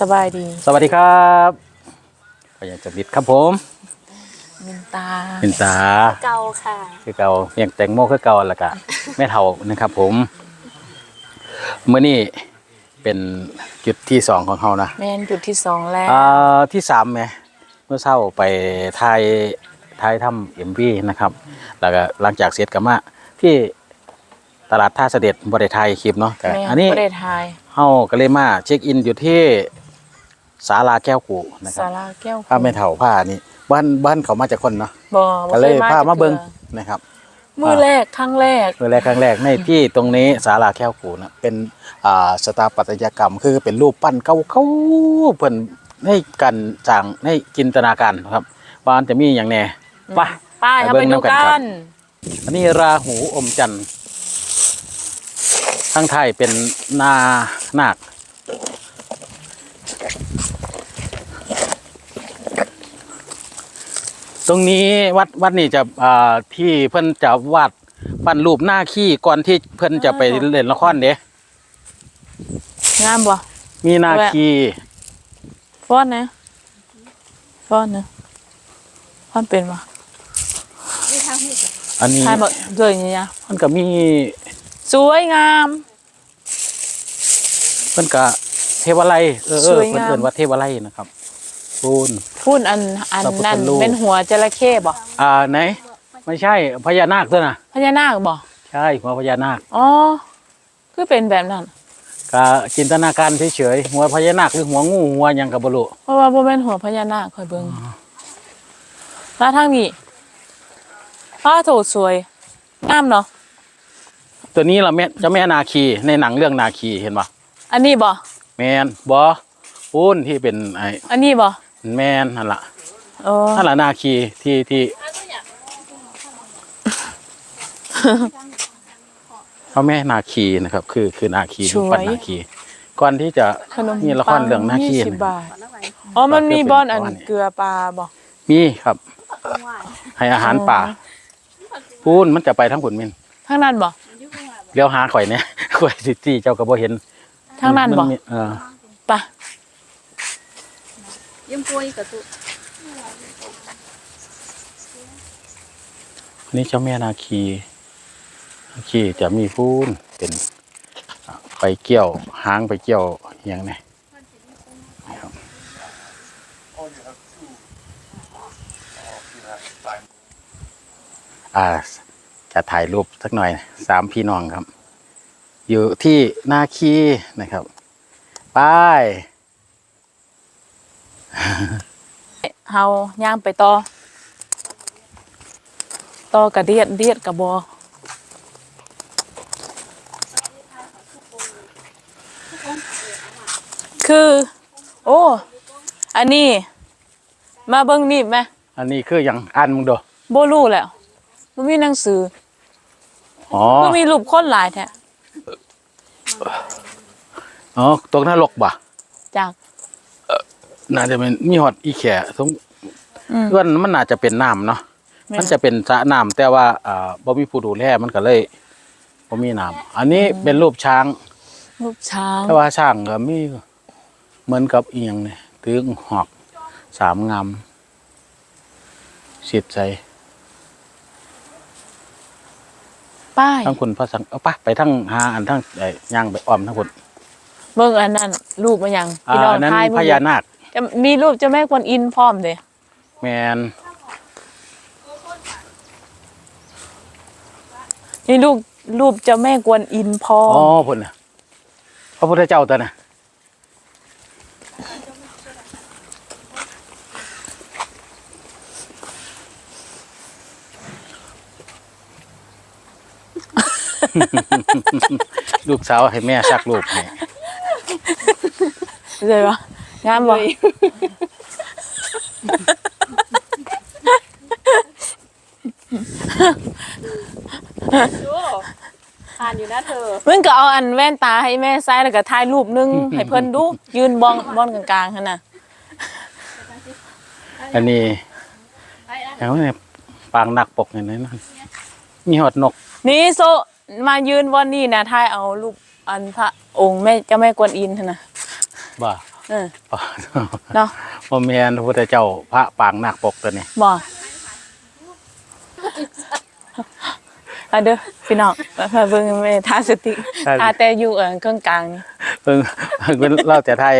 สบายดีสวัสดีครับพยาจะบิดครับผมมินตาเป็นตาเก่าค่ะคือเก่าเพียงแตงโมคือเก่าแล้วก็แม่เฒ่านะครับ ผมเมื่อนี้เป็นจุดที่สองของเขานะแม่นจุดที่สองแล้วอ่าที่สามไหมเมื่อเช้าไปทายทายถ้ำเอ็มวีนะครับ แล้วก็หลังจากเสร็จก็มาที่ ตลาดท่าเสด็จบริไทยคลิปเนาะแต่แม่อันนี้ประเทศไทยเฮาก็เลยมาเช็คอินอยู่ที่ศาลาแก้วกูนะครัสาบราแก้วผ้าแม่เฒ่าผ้านี่บ้านบ้านเขามาจากคนเนาะบ่บ่ก็เลยคพามาเบิงจักทื่นะครับอมือแรกครั้งแรก เมื่อแรกครั้งแรกในที่ตรงนี้ศาลาแก้วกูนะเป็นอ่าสถาปัตยกรรมคือเป็นรูปปั้นเก่าๆเพิ่นให้กันจางให้จินตนาการนะครับว่ามันจะมีอย่างแน่ไปป้ายไปเข้าเบิ่ไปงดูนำกันครักับ น อันนี้ราหูอมจันทร์ ข้างไทยเป็นนานาคตรงนี้วัดวัดนี่จะอ่าที่เพิ่นจะวาดปั้นรูปหน้าขี้ก่อนที่เพิ่นจะไปเล่นละครเด้งามบ่มีหน้าขี้ฟ้อนนะฟ้อนนะฟ้อนเป็นบ่นี่ทางนี้ก่อนอันนี้ทายบ่เกิดอย่างเงี้ยมันก็มี สวยงาม เพิ่นก็เทวไลยเออเอสอวยเพิ่นงามเอิ้นว่าเทวไลยนะครับปูน พูดอันอันพระพุทธนั่นรูป เป็นหัวจระเข้บ่อ่าไหน ไม่ใช่พญานาคตัวน่ะพญานาคบ่ใช่หัวพญานาคอ๋อคือเป็นแบบนั้นก็จินตนาการเฉยๆหัวพญานาคหรือหัวงูหัวหยังกับบรุเพราะว่าบ่แม่นหัวพญานาคค่อยเบิ่งแล้วทางนี้อ้าโถสวยงามเนาะ ตัวนี้เราแม่เจะแม่นาคีในหนังเรื่องนาคีเห็นปะอันนี้บ่แมนบอปูนที่เป็นไอ้อันนี้บ่แมนนั่นละเออนั่นละนาคีที่ที่เขาแม่นาคีนะครับ คือคือนาคีรูปปั้นนาคี ก่อนที่จะขนมมีละครเรื่องนาคียี่สิบนะบาทอ๋อมันมีบอนอันเกลือปลาบ่มีครับไหวให้อาหารป่าปูนมันจะไปทั้งผลมินทางนั้นบ่ เลี้ยวหาข่อยเนี่ยข่อยสิที่เจ้าก็บ่เห็นทางนั้นบ่มัมีเออไปะยิ้มปุ้ยกับตุอันนี้เจ้าแม่นาคีนาคีจะมีพูนเป็นอ่าไปเกี่ยวหางไปเกี่ยวอหย่างนี้นะครับอ่า จะถ่ายรูปสักหน่อยสามพี่น้องครับ อยู่ที่นาคีนะครับ ไปเฮาย่างไปต่อ ต่อกระเดียดเดียดกระบอคือ โอ้ อันนี้ มาเบิ่งนี่ไหม อันนี้คืออย่างอ่านมึงดูบ่รู้แล้วบ่มีหนังสือ อ๋อบ่มีรูปคนหลายแท้อ๋อตกนรกบ่จากน่าจะเป็นมีหอดอีแขสงอืม เพื่อนมันน่าจะเป็นน้ำเนาะแม่น มันจะเป็นสระน้ำแต่ว่าอ่าบ่มีผู้ดูแลมันก็เลยบ่มีน้ำอันนี้เป็นรูปช้าง รูปช้างแต่ว่าช้างก็มีเหมือนกับอีหยังเนี่ยถือหอกสามงามสิดใจ ป้ายทั้งคุณพระสังเอาไปไปทั้งหาอันทั้งไอ้ย่างไปอ้อมทั้งคุณเบิ่งอันนั้นรูปมาหยังอ่าพี่น้องอันนั้นทายพเบิ่งญานาคจะมีรูปเจ้าแม่กวนอินพร้อมเด้แมนนี่รูปรูปเจ้าแม่กวนอินพร้ออ๋อมพุ่นน่ะพระพุทธเจ้าตัวน่ะ ลูกสาวให้แม่ซักรูปให้เลยปะงามบ่ดูทานอยู่นะเธอมึงก็เอาอันแว่นตาให้แม่ใส่แล้วก็ถ่ายรูปหนึงให้เพิ่นดู ยืนบ้องบ้อนกลางๆหั่นน่ะอันนี้ไปอะอย่างนี้ปางหนักปกอย่างนั้นนะมีหอดนก นี่โซ มายืนวันนี้นะถ่ายเอารูปอันพระองค์แม่เจ้าแม่กวนอินหั่นน่ะบ่เออเนาะบ่แม่นพระพุทธเจ้าพระปางนาคปกตัวนี้บ่เอาเด้อพี่น้องมาเบิ่งแม่ทาสติกทาแต่อยู่เอ่อเครื่องกลางนี่เพิ่งเพิ่งเราจะถ่าย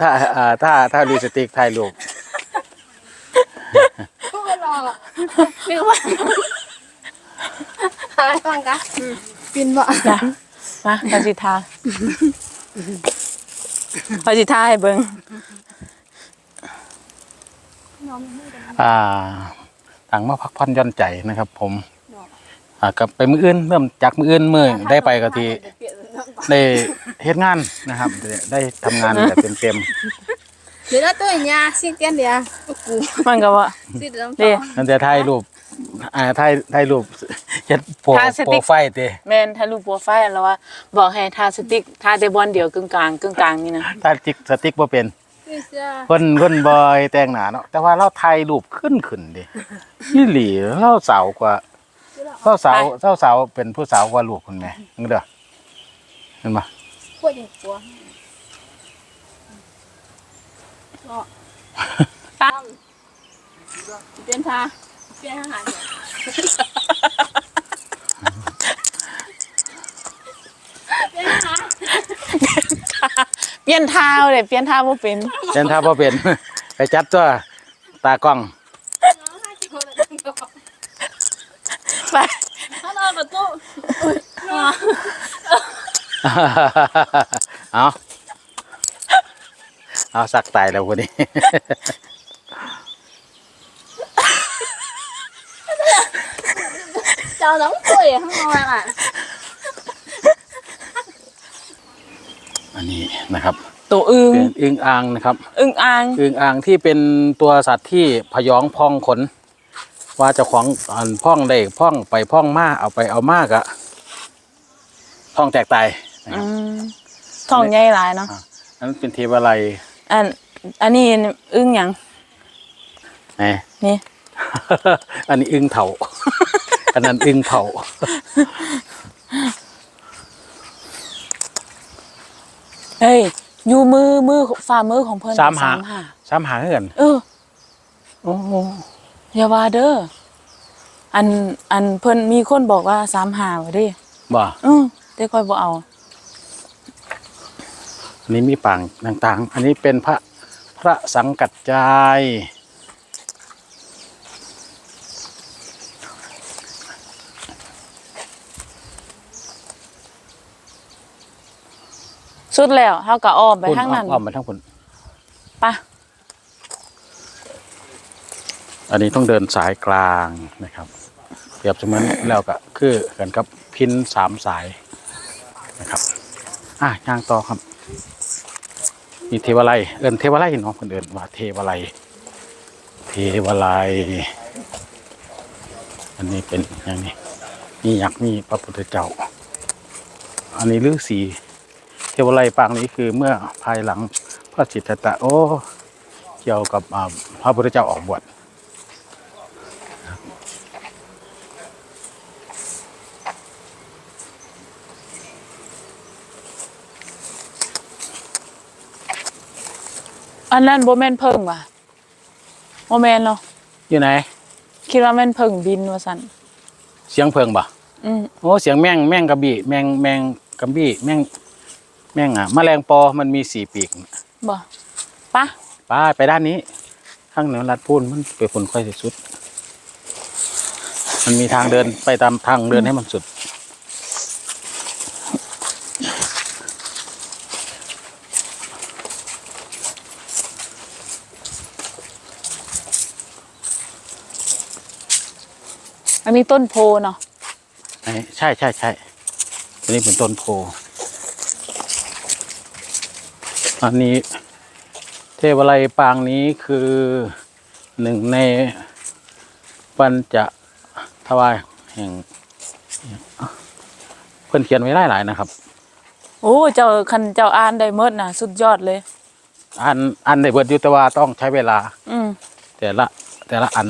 ถ้าอ่าถ้าถ้าลิปสติกถ่ายรูปพูดรอไม่ว่า อะไรฟังกะปินบ่นะมาพาสิทาพาสิทาให้เบิ่งอ่าต่างมาพักผ่อนหย่อนใจนะครับ ผมอ่ากับไปมืออื่นเริ่มจากมืออื่นมือได้ไปก็ทีได้เฮ็ดงานนะครับ ได้ทำงานแบบเต็มเดี๋ยวตัวเนี่ยสิเตียนเดียวกูมันก็ว่าสิเดี๋ยวเด้ๆนั่นจะถ่ายรูปอ่าถ่ายถ่ายรูป เฮ็ดโปรถ่ายสโปติ๊รกไฟล์ติแม่นถ้ารูปโปรไฟล์แล้วว่า บอกให้ทาสติ๊กทาแต่บอลเดียวกึ่งกลางกึ่งกลางนี่นะถ่ายสติ๊กสติ๊กบ่เป็นคือจะเพิ่นเพิ่นบ่ให้แต่งหน้าเนาะแต่ว่าเราถ่ายรูปขึ้นขึ้นดิอีหลีเราสาวกว่าเราสาวเราสาวเป็นผู้สาวกว่าลูกคุณแม่นึกเด้อเห็นบ่ ปวดอย่างปัวก็ตั้งเตียนทาเตียนอาหารเตียนอาหาร เปลี่ยนทาเลยเปลี่ยนทาบ่เป็นเล่นท่าบ่เป็น ไปจัดตัวตากล้องน้องให้กินคนละตั้งก่อนไปถ้าเราประตูอุ้ยน้องเอาเอาสักตายแล้วคนนี้เจ้าน้องตุยข้าง นอกอะอันนี้นะครับ ตัวอึงเป็นอึ่งอ่างนะครับ อึงอ่าง อึ่งอ่างที่เป็นตัวสัตว์ที่พยองพองขน ว่าเจ้าของอันพ่องได้พ่องไปพ่องมาเอาไปเอามากอะพ่องแตกตายนะคอืรับมท้องใหญ่หลายเนาะ อันนั้นเป็นเทวาลัยอัน อันนี้อึงหยังไงนี่ อันนี้อึ่งเถา อันนั้นอึ่งเผา เฮ้ยอยู่มือมือฝ่ามือของเพิ่นสามหาหาสามหาเงินเออโอ้โหอย่าว่าเด้ออันอันเพิ่นมีคนบอกว่าสามหาว่ะเดิบ่เออแต่ค่อยบ่เอา อันนี้มีปางต่างๆ อันนี้เป็นพระพระสังกัจจาย สุดแล้วเฮาก็อ้อมไปคุณทางนั้นอ้อมไปทางคุณปะอันนี้ต้องเดินสายกลางนะครับเปรียบเสมือนแล้วก็คือกันกับพินสามสายนะครับอะย่างต่อครับ มีเทวาลัยเอินเทวาลัยเนาะคนเดินว่าเทวาลัยเทวาลัยอันนี้เป็นอย่างนี้มียักษ์มีพระพุทธเจ้า อันนี้ฤาษี เทวาลัยปางนี้คือเมื่อภายหลังพระจิตตตะโอ้เกี่ยวกับอ่าพระพุทธเจ้าออกบวชอันนั้นบ่แม่นเพิ่งว่ะบ่แม่นเนาะอยู่ไหนคิดว่าแม่นเพิ่งบินว่าซั่นเสียงเพิงบ่อืมโอ้เสียงแม่งแม่งกระบี่แม่งแม่งกระบี่แม่ง แม่งอะแมลงปอมันมีสี่ปีกบ่ปะไปไปด้านนี้ ข้างเหนือลัดพูนมันไปผลค่อยสิสุด มันมีทางเดินไปตามทางเดินให้มันสุดอันนี้ต้นโพเนาะไอ้ใช่ใช่ใช่อันนี้เป็นต้นโพ อันนี้เทวไลยปางนี้คือหนึ่งในปัญจทวายแห่งเพื่อนเขียนไว้หลายหลายๆนะครับ โอ้เจ้าคันเจ้าอ่านได้หมดน่ะสุดยอดเลย อันอันในเบิดอยุตว่าต้องใช้เวลา อืมแต่ละแต่ละอัน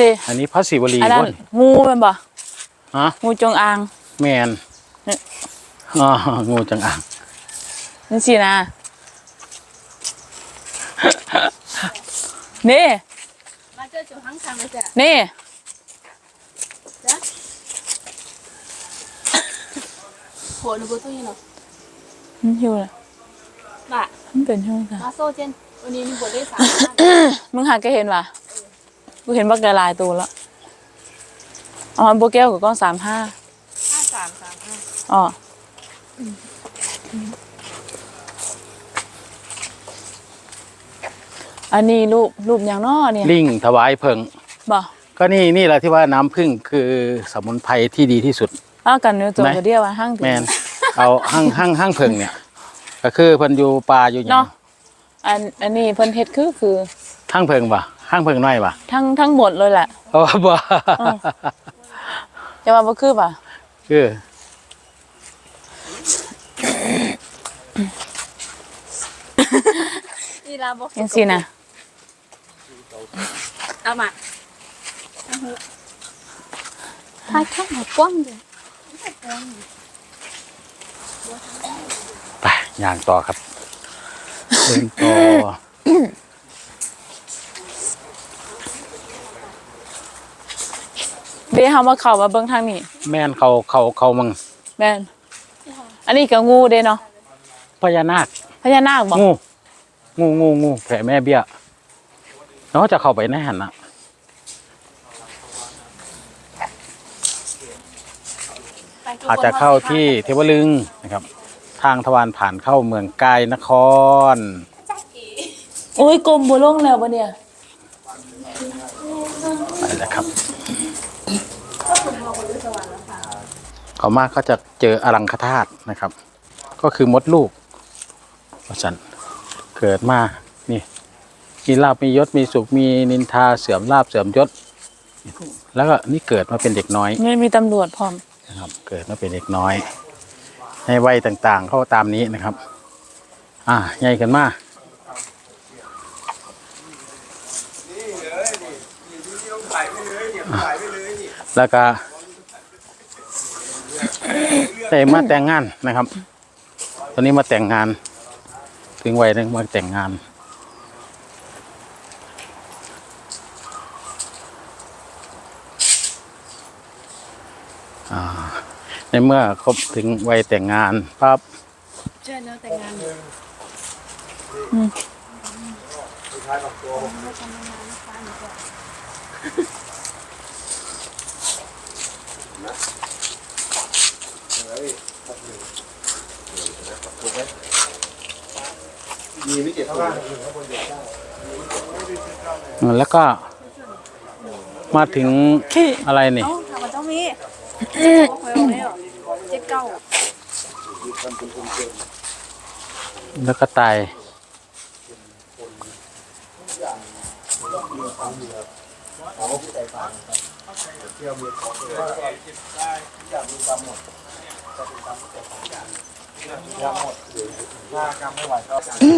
เดอันนี้พระศิวลีอันนั้นเว้ยงูแมันบ่ฮะงูจงอาง แมนเนี่ยอ๋องูจงอางนี่สินะนี่มาเจอจุดทั้งทางเลยจ้ะนี่จ้ะโหนูกูตู้ยี่เนาะมันหิวเลยน่ะมันเป็นช่วงค่ะมาโซ่เจนวันนี้มีบทได้สามมึงหาก็เห็นว่ะ กูเห็นบักแกหลายตัวแล้วอ๋อโบแก้วกับก้อนสามห้าห้าสามสามห้าอ๋ออันนี้รูปรูปอย่างน้อเนี่ยลิงถวายเพิงบ่ก็นี่นี่แหละที่ว่าน้ำผึ้งคือสมุนไพรที่ดีที่สุดอ้าวกันเนื้อตัวไหนก็เดียวว่าห้างถึงแมนเอาหั่งหั่งหั่งเพิงเนี่ย ก็คือเพิ่นอยู่ป่าอยู่หยังเนาะอันอันนี้เพิ่นเฮ็ดคือคือหั่งเพิงป่ะ หั่งเพิงน้อยป่ะทั้งทั้งหมดเลยแหละ เพราะว่าบ่อืมจะมาบ่คือป่ะคือนี่ลาบอกจังซี่นะเอามาทายข้างหมดกว้างเลยไปย่างต่อครับเดินต่อ เดี๋ยวเฮามาเข้ามาเบิ่งทางนี้แม่นเขาเขาเขามังแม่นอันนี้ก็งูเด้เนาะพญานาคพญานาคบ่งู งูงูงูแผ่แม่เบี้ยแล้วจะเข้าไปในหันนะอาจจะเข้าที่เทวลึงนะครับ ทางทวารผ่านเข้าเมืองกายนครโอ้ยกลมบ่ลงแล้วบ่เนี่ยไปแล้วครับ เขามาก็จะเจออลังคธาตุนะครับ ก็คือมดลูกว่าสันเกิดมานี่มีลาบมียศมีสุขมีนินทาเสื่อมลาบเสื่อมยศ แล้วก็นี่เกิดมาเป็นเด็กน้อยนี่มีตำรวจพร้อมนะครับ เกิดมาเป็นเด็กน้อย ในวัยต่างๆ เข้าตามนี้นะครับ อ่าใหญ่กันมาแล้วก็ ได้มาแต่งงานนะครับ ตอนนี้มาแต่งงาน ถึงวัยนึงมาแต่งงานอ่าในเมื่อครบถึงวัยแต่งงานปั๊บเจอเนื้อแต่งงาน แล้วก็มาถึงอะไรนี่เอ้าถามว่าเจ้ามีโอ้ยเอาแล้วเจ็ดเก้าแล้วก็ตาย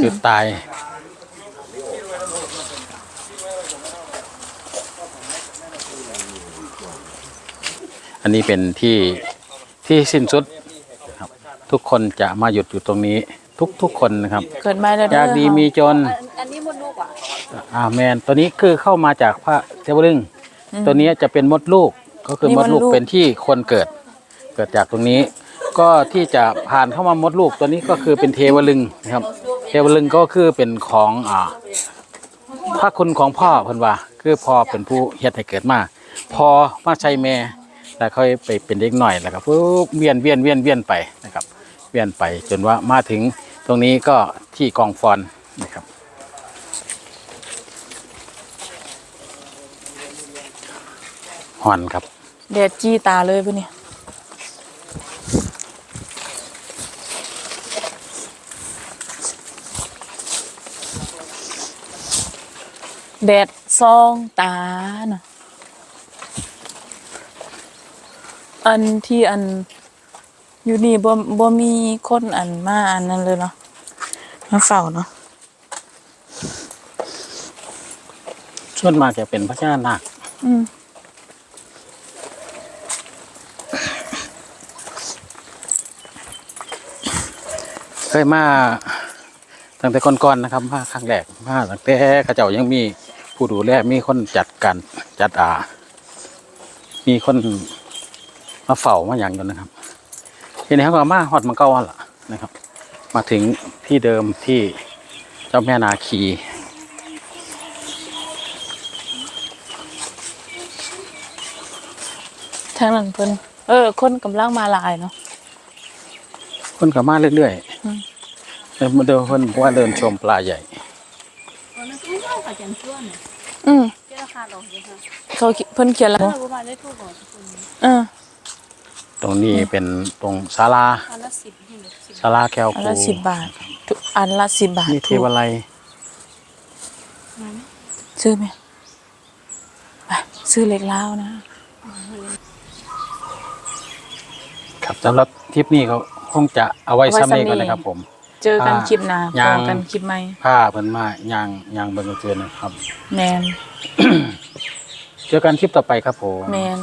คือตายอันนี้เป็นที่ที่สิ้นสุดครับ ทุกคนจะมาหยุดอยู่ตรงนี้ ทุกทุกคนนะครับเกิดมาแล้วอยากดีมีจนอันอันนี้มดลูกอะอ่าแมนตัวนี้คือเข้ามาจากพระเทวลึงตัวนี้จะเป็นมดลูกก็คือมดลูกเป็นที่คนเกิด เกิดจากตรงนี้ ก็ที่จะผ่านเข้ามามดลูกตัวนี้ก็คือเป็นเทวลึงนะครับ เทวลึงก็คือเป็นของอ่าพระคุณของพ่อเพิ่นว่า คือพ่อเป็นผู้เฮ็ดให้เกิดมาพอมาใช้แม่แล้วค่อยไปเป็นเด็กหน่อยแล้วก็ปุ๊บเวียนเวียนเวียนเวียนไปนะครับ เวียนไปจนว่ามาถึงตรงนี้ก็ที่กองฟอนนะครับหอนครับแดดจี้ตาเลยปะเนี่ แดดซองตาเนาะอันที่อันอยู่นี่บ่บ่มีคนอันมาอันนั้นเลยเนาะมาเฝ้าเนาะส่วนมากจะเป็นพญานาคอืมเคยมาตั้งแต่ก่อนๆนะครับมาครั้งแรกมาตั้งแต่เขาเจ้ายังมี ผู้ดูแลมีคนจัดการจัดอ่ามีคนมาเฝ้ามาอย่างอยู่นะครับ ทีนี้เขาก็มาฮอดมังเก้าวันละนะครับ มาถึงที่เดิมที่เจ้าแม่นาคีทางนั้นเพิ่นเออ คนกำลังมาหลายเนาะคนก็มาเรื่อยอืมๆเดินมาเดินเพิ่นบอกว่าเดินชมปลาใหญ่ ตอนนั้นก็เล่ากับจันทร์เนี่ย อืม เจ้าราคาดอกเดียวค่ะเขาเขีเพิ่นเขียนแล้วถ้าเนาะเราประมาณได้ทุกคนคนเออตรงนี้เป็นตรงศาลาอันละสิบที่เหลือสิบศาลาแก้วอันกูละสิบบาททุกอันละสิบบาทมีเทวาลัยมันซื้อไหมไปซื้อเล็กแล้วนะ ครับสำหรับทริปนี้เขาคงจะเอาไว้ซ้ำนี้ก่อนนะครับผม เจอกันอ่าคลิปหน้ายัพงอกันคลิปใหม่ผ้าเพิ่นมาย่างย่างเบิ่งเจอนะครับ แมน เจอกันคลิปต่อไปครับผม แมน